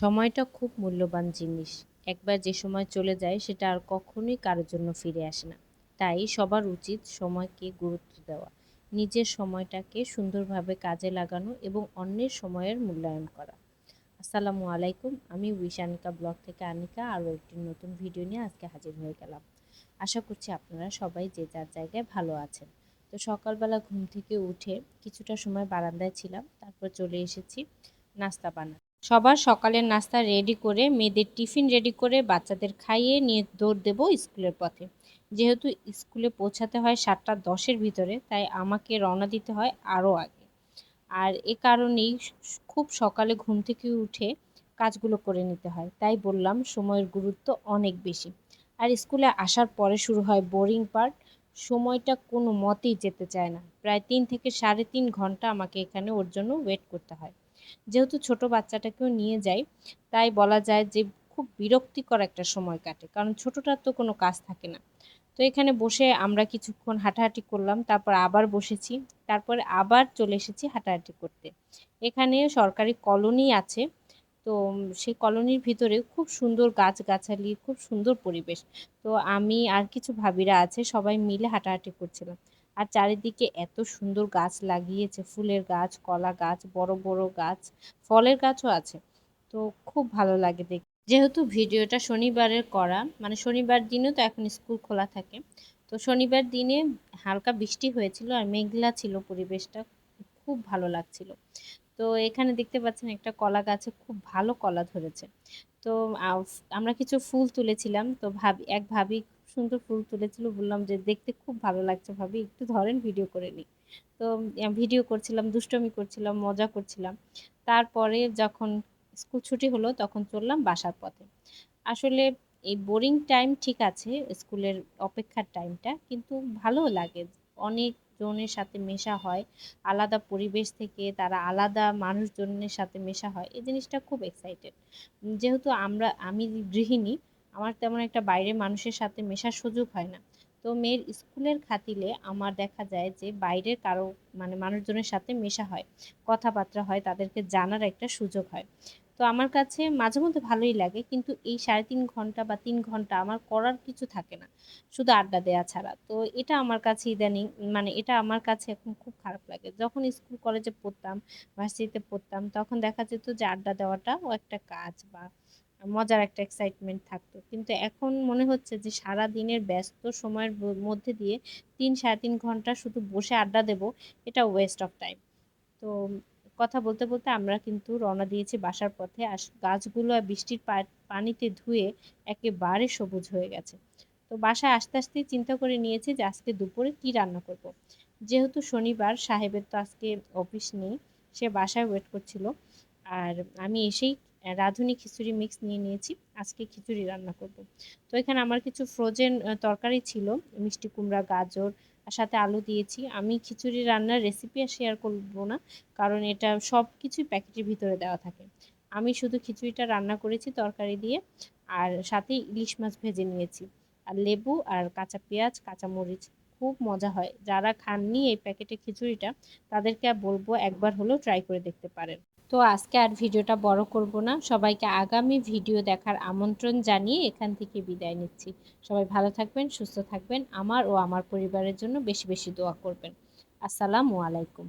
সময়টা খুব মূল্যবান জিনিস। একবার যে সময় চলে যায়, সেটা আর কখনোই কারোর জন্য ফিরে আসে না। তাই সবার উচিত সময়কে গুরুত্ব দেওয়া, নিজের সময়টাকে সুন্দরভাবে কাজে লাগানো এবং অন্যের সময়ের মূল্যায়ন করা। আসসালামু আলাইকুম, আমি উইশানিকা ব্লগ থেকে আনিকা, আরও একটি নতুন ভিডিও নিয়ে আজকে হাজির হয়ে গেলাম। আশা করছি আপনারা সবাই যে যার জায়গায় ভালো আছেন। তো সকালবেলা ঘুম থেকে উঠে কিছুটা সময় বারান্দায় ছিলাম, তারপর চলে এসেছি নাস্তা বানাতে। সবার সকালের নাস্তা রেডি করে, মেয়েদের টিফিন রেডি করে, বাচ্চাদের খাইয়ে নিয়ে দৌড় দেবো স্কুলের পথে। যেহেতু স্কুলে পৌঁছাতে হয় সাতটা দশের ভিতরে, তাই আমাকে রওনা দিতে হয় আরও আগে। আর এ কারণেই খুব সকালে ঘুম থেকে উঠে কাজগুলো করে নিতে হয়। তাই বললাম সময়ের গুরুত্ব অনেক বেশি। আর স্কুলে আসার পরে শুরু হয় বোরিং পার্ট সময়টা কোনো মতেই যেতে চায় না। প্রায় তিন থেকে সাড়ে তিন ঘণ্টা আমাকে এখানে ওর জন্য ওয়েট করতে হয়। যেহেতু ছোট বাচ্চাটাকেও নিয়ে যাই, তাই বলা যায় যে খুব বিরক্তিকর একটা সময় কাটে, কারণ ছোটটার তো কোনো কাজ থাকে না। তো এখানে বসে আমরা কিছুক্ষণ হাঁটাহাঁটি করলাম, তারপর আবার বসেছি, তারপরে আবার চলে এসেছি হাঁটাহাঁটি করতে। এখানে সরকারি কলোনি আছে তো সেই কলোনির ভিতরে খুব সুন্দর গাছগাছালি, খুব সুন্দর পরিবেশ। তো আমি আর কিছু ভাবিরা আছে, সবাই মিলে হাঁটাহাঁটি করছিলাম। আর চারিদিকে এত সুন্দর গাছ লাগিয়েছে, ফুলের গাছ, কলা গাছ, বড় বড় গাছ, ফলের গাছও আছে। তো খুব ভালো লাগে দেখ। যেহেতু ভিডিওটা শনিবারের করা মানে শনিবার দিনও তো এখন স্কুল খোলা থাকে। তো শনিবার দিনে হালকা বৃষ্টি হয়েছিল আর মেঘলা ছিল পরিবেশটা, খুব ভালো লাগছিল। তো এখানে দেখতে পাচ্ছেন একটা কলা গাছে খুব ভালো কলা ধরেছে। তো আমরা কিছু ফুল তুলেছিলাম, তো ভাবি, এক ভাবি সুন্দর ফুল তুলেছিল, বললাম যে দেখতে খুব ভালো লাগছে ভাবি, একটু ধরেন ভিডিও করে নিই। তো ভিডিও করছিলাম, দুষ্টমি করছিলাম, মজা করছিলাম। তারপরে যখন স্কুল ছুটি হলো, তখন চললাম বাসার পথে। আসলে এই বোরিং টাইম ঠিক আছে, স্কুলের অপেক্ষার টাইমটা কিন্তু ভালো লাগে। অনেক জনের সাথে মেশা হয়, আলাদা পরিবেশ থেকে তারা আলাদা মানুষজনের সাথে মেশা হয়, এই জিনিসটা খুব এক্সাইটেড যেহেতু আমরা, আমি গৃহিণী, আমার তেমন একটা বাইরে মানুষের সাথে মেশার সুযোগ হয় না। তো মেয়ের স্কুলের খাতিলে আমার দেখা যায় যে বাইরের কারও মানে মানুষজনের সাথে মেশা হয়, কথাবার্তা হয়, তাদেরকে জানার একটা সুযোগ হয়। তো আমার কাছে মাঝে মধ্যে ভালোই লাগে। কিন্তু এই সাড়ে তিন ঘণ্টা বা তিন ঘণ্টা আমার করার কিছু থাকে না। শুধু আড্ডা দেওয়া ছাড়া। তো এটা আমার কাছে ইদানিং মানে এটা আমার কাছে এখন খুব খারাপ লাগে। যখন স্কুল কলেজে পড়তাম, ভার্সিটিতে পড়তাম, তখন দেখা যেত যে আড্ডা দেওয়াটাও একটা কাজ বা মজার একটা এক্সাইটমেন্ট থাকতো। কিন্তু এখন মনে হচ্ছে যে সারা দিনের ব্যস্ত সময়ের মধ্যে দিয়ে তিন সাড়ে তিন ঘণ্টা শুধু বসে আড্ডা দেব, এটা ওয়েস্ট অফ টাইম তো কথা বলতে বলতে আমরা কিন্তু রওনা দিয়েছি বাসার পথে। আর গাছগুলো বৃষ্টির পানিতে ধুয়ে একেবারে সবুজ হয়ে গেছে। তো বাসায় আস্তে আস্তে চিন্তা করে নিয়েছি যে আজকে দুপুরে কি রান্না করব। যেহেতু শনিবার, সাহেবের তো আজকে অফিস নেই, সে বাসায় ওয়েট করছিল। আর আমি এসেই রাঁধুনি খিচুড়ি মিক্স নিয়ে নিয়েছি, আজকে খিচুড়ি রান্না করব। তো এখানে আমার কিছু ফ্রোজেন তরকারি ছিল, মিষ্টি কুমড়া, গাজর আর সাথে আলু দিয়েছি। আমি খিচুড়ি রান্নার রেসিপি আর শেয়ার করব না, কারণ এটা সব কিছুই প্যাকেটের ভিতরে দেওয়া থাকে। আমি শুধু খিচুড়িটা রান্না করেছি তরকারি দিয়ে, আর সাথে ইলিশ মাছ ভেজে নিয়েছি। আর লেবু আর কাঁচা পেঁয়াজ, কাঁচা মরিচ, খুব মজা হয়। যারা খাননি এই প্যাকেটের খিচুড়িটা, তাদেরকে বলব একবার হলেও ট্রাই করে দেখতে পারেন। তো আজকে আর ভিডিওটা বড় করব না। সবাইকে আগামী ভিডিও দেখার আমন্ত্রণ জানিয়ে এখান থেকে বিদায় নিচ্ছি। সবাই ভালো থাকবেন, সুস্থ থাকবেন, আমার ও আমার পরিবারের জন্য বেশি বেশি দোয়া করবেন। আসসালামু আলাইকুম।